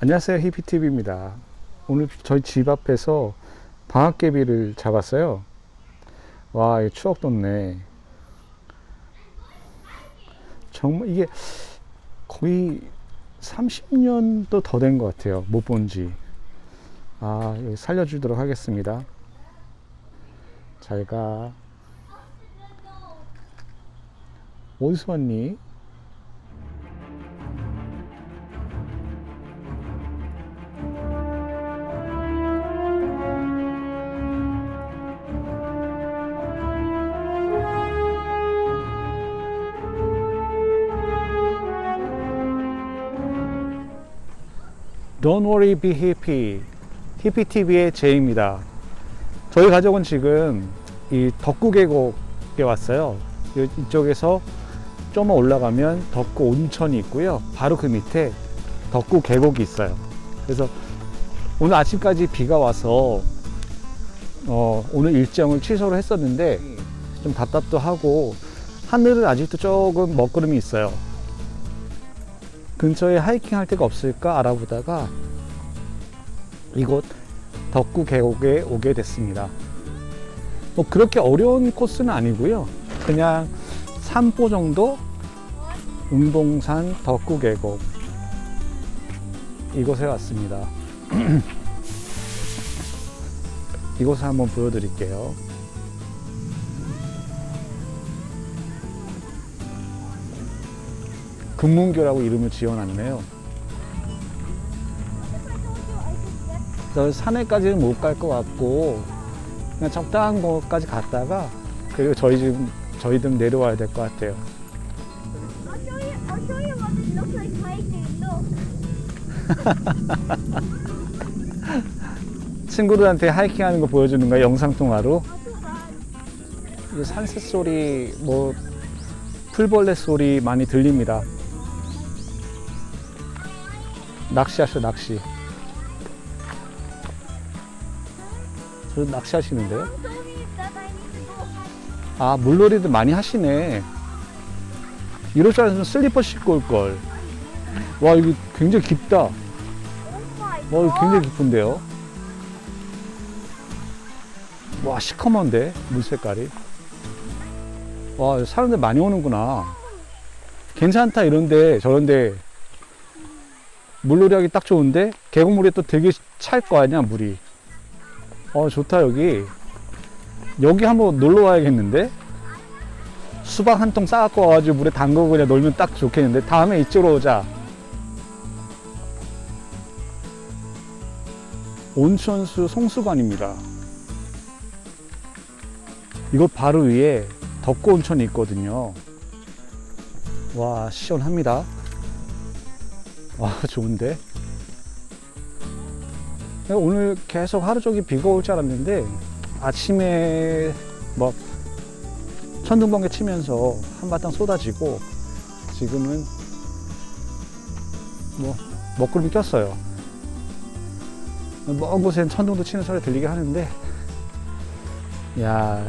안녕하세요 히피TV입니다. 오늘 저희 집 앞에서 방학개비를 잡았어요. 와 이거 추억 돋네. 정말 이게 거의 30년도 더 된 것 같아요 못 본지. 아 여기 살려주도록 하겠습니다. 잘가. 어디서 왔니? Don't worry, be happy. 히피 TV의 제이입니다. 저희 가족은 지금 이 덕구 계곡에 왔어요. 이- 이쪽에서 좀 올라가면 덕구 온천이 있고요. 바로 그 밑에 덕구 계곡이 있어요. 그래서 오늘 아침까지 비가 와서 어, 오늘 일정을 취소를 했었는데 좀 답답도 하고 하늘은 아직도 조금 먹구름이 있어요. 근처에 하이킹 할 데가 없을까 알아보다가 이곳 덕구 계곡에 오게 됐습니다. 뭐 그렇게 어려운 코스는 아니고요. 그냥 산보 정도 운봉산 덕구 계곡 이곳에 왔습니다. 이곳을 한번 보여드릴게요. 금문교라고 이름을 지어놨네요. 저 산에까지는 못 갈 것 같고 그냥 적당한 곳까지 갔다가 그리고 저희 집 저희 등 내려와야 될 것 같아요. 친구들한테 하이킹하는 거 보여주는 거야 영상 통화로. 이 산새 소리, 뭐 풀벌레 소리 많이 들립니다. 낚시하셔 낚시. 저 낚시하시는데요? 아 물놀이도 많이 하시네. 이럴 줄 알았으면 슬리퍼 신고 올 걸. 와 이거 굉장히 깊다. 와 이거. 굉장히 깊은데요. 와 시커먼데 물 색깔이. 와 사람들 많이 오는구나. 괜찮다 이런데 저런데 물놀이 하기 딱 좋은데 계곡물이 또 되게 찰 거 아니야 물이. 어 좋다 여기. 여기 한번 놀러 와야겠는데? 수박 한 통 싸갖고 와가지고 물에 담그고 그냥 놀면 딱 좋겠는데? 다음에 이쪽으로 오자. 온천수 송수관입니다. 이곳 바로 위에 덕구 온천이 있거든요. 와, 시원합니다. 와, 좋은데? 오늘 계속 하루 종일 비가 올 줄 알았는데, 아침에 뭐 천둥번개 치면서 한바탕 쏟아지고 지금은 뭐 먹구름이 꼈어요. 먼 곳엔 천둥도 치는 소리 들리게 하는데 야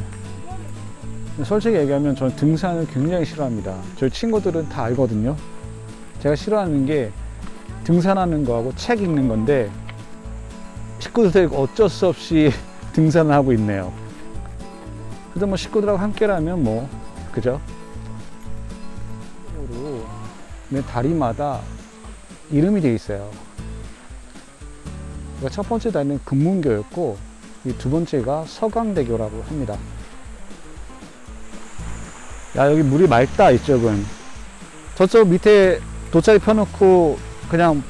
솔직히 얘기하면 저는 등산을 굉장히 싫어합니다. 저희 친구들은 다 알거든요. 제가 싫어하는 게 등산하는 거하고 책 읽는 건데 식구들 어쩔 수 없이 등산을 하고 있네요. 그래도 뭐 식구들하고 함께라면 뭐 그죠? 내 다리마다 이름이 되어 있어요. 그러니까 첫 번째 다리는 금문교였고 이두 번째가 서강대교라고 합니다. 야 여기 물이 맑다 이쪽은. 저쪽 밑에 돗자리 펴놓고 그냥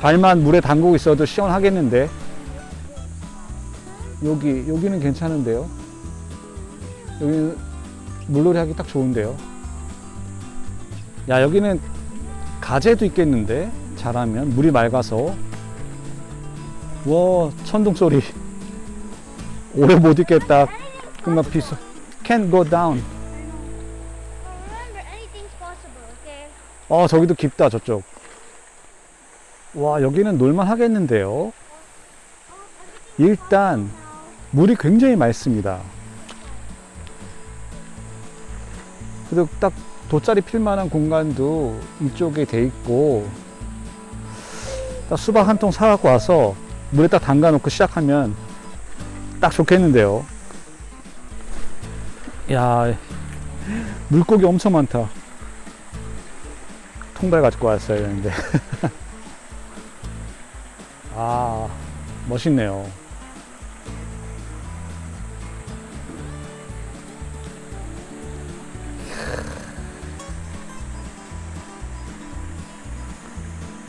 발만 물에 담그고 있어도 시원하겠는데. 여기 여기는 괜찮은데요. 여기는 물놀이 하기 딱 좋은데요. 야 여기는 가재도 있겠는데 잘하면 물이 맑아서 와 천둥 소리 오래 못 있겠다 끝나 비서 can go down. 어 저기도 깊다 저쪽 와 여기는 놀만 하겠는데요 일단 물이 굉장히 맑습니다 그리고 딱 돗자리 필 만한 공간도 이쪽에 돼 있고 딱 수박 한 통 사갖고 와서 물에 딱 담가 놓고 시작하면 딱 좋겠는데요. 야, 물고기 엄청 많다. 통발 가지고 왔어야 되는데. 아, 멋있네요.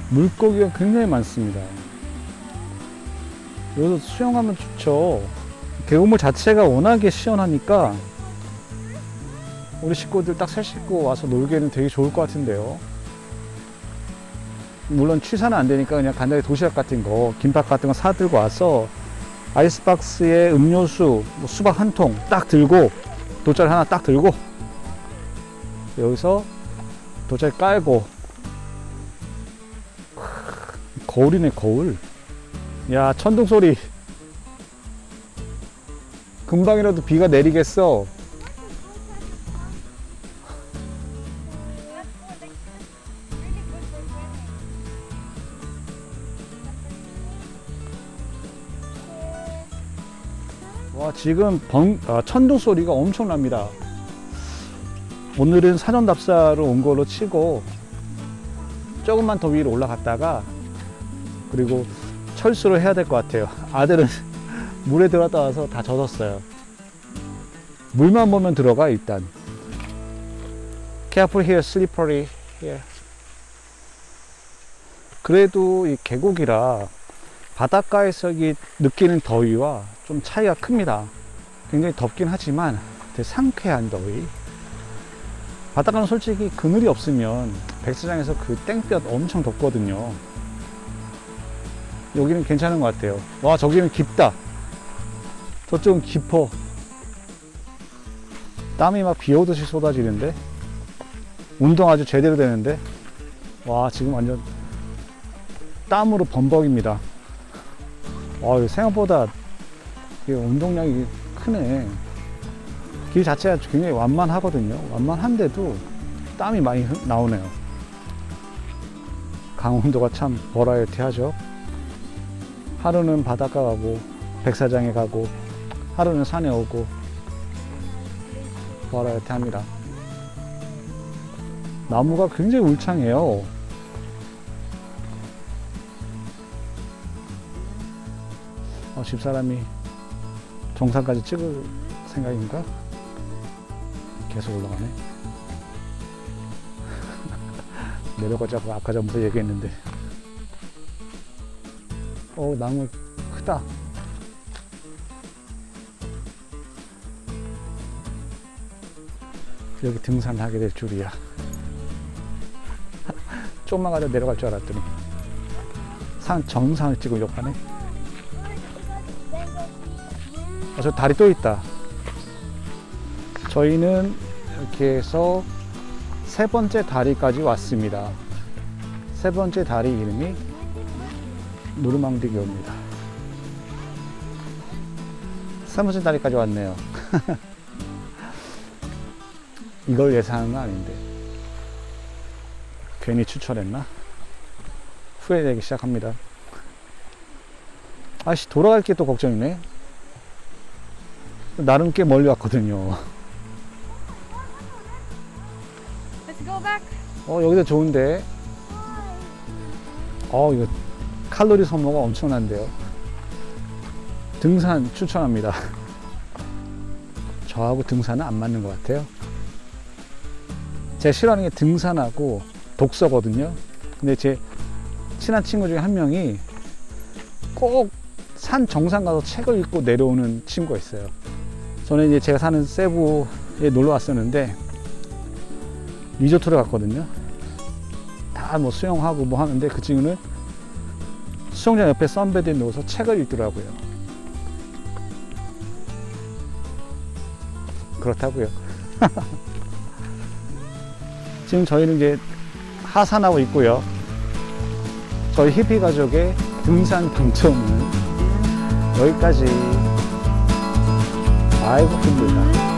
물고기가 굉장히 많습니다. 여기서 수영하면 좋죠. 계곡물 자체가 워낙에 시원하니까 우리 식구들 딱세 식구 와서 놀기에는 되게 좋을 것 같은데요. 물론 취사는 안 되니까 그냥 간단히 도시락 같은 거, 김밥 같은 거 사들고 와서 아이스박스에 음료수, 뭐 수박 한 통 딱 들고 돗자리 하나 딱 들고 여기서 돗자리 깔고. 거울이네 거울. 야 천둥 소리. 금방이라도 비가 내리겠어 와 지금 번, 아, 천둥 소리가 엄청납니다 오늘은 사전 답사로 온 걸로 치고 조금만 더 위로 올라갔다가 그리고 철수를 해야 될 것 같아요. 아들은 물에 들어갔다 와서 다 젖었어요. 물만 보면 들어가 일단. Careful here, slippery here. 그래도 이 계곡이라 바닷가에서 이 느끼는 더위와 좀 차이가 큽니다. 굉장히 덥긴 하지만 상쾌한 더위. 바닷가는 솔직히 그늘이 없으면 백사장에서 그 땡볕 엄청 덥거든요. 여기는 괜찮은 것 같아요. 와, 저기는 깊다. 저쪽은 깊어. 땀이 막 비 오듯이 쏟아지는데? 운동 아주 제대로 되는데? 와, 지금 완전 땀으로 범벅입니다. 와, 생각보다 운동량이 크네. 길 자체가 굉장히 완만하거든요. 완만한데도 땀이 많이 흐- 나오네요. 강원도가 참 버라이어티하죠. 하루는 바닷가 가고 백사장에 가고 하루는 산에 오고 버라이어티합니다. 나무가 굉장히 울창해요. 어, 집사람이 정상까지 찍을 생각인가? 계속 올라가네. 내려가자고 아까 전부터 얘기했는데. 어, 나무 크다. 여기 등산하게 될 줄이야. 좀만 가다 내려갈 줄 알았더니 산 정상을 찍으려고 하네. 저 다리 또 있다. 저희는 이렇게 해서 세 번째 다리까지 왔습니다. 세 번째 다리 이름이 노르망디교입니다. 세 번째 다리까지 왔네요. 이걸 예상한 건 아닌데. 괜히 추천했나? 후회되기 시작합니다. 아씨, 돌아갈 게 또 걱정이네. 나름 꽤 멀리 왔거든요. 어, 여기도 좋은데. 어, 이거 칼로리 소모가 엄청난데요. 등산 추천합니다. 저하고 등산은 안 맞는 것 같아요. 제가 싫어하는 게 등산하고 독서거든요. 근데 제 친한 친구 중에 한 명이 꼭 산 정상 가서 책을 읽고 내려오는 친구가 있어요. 저는 이제 제가 사는 세부에 놀러 왔었는데 리조트를 갔거든요. 다 뭐 수영하고 뭐 하는데 그 친구는 수영장 옆에 선베드에 누워서 책을 읽더라고요. 그렇다고요. 지금 저희는 이제 하산하고 있고요. 저희 히피 가족의 등산 동점은 여기까지. 아이고 힘들다.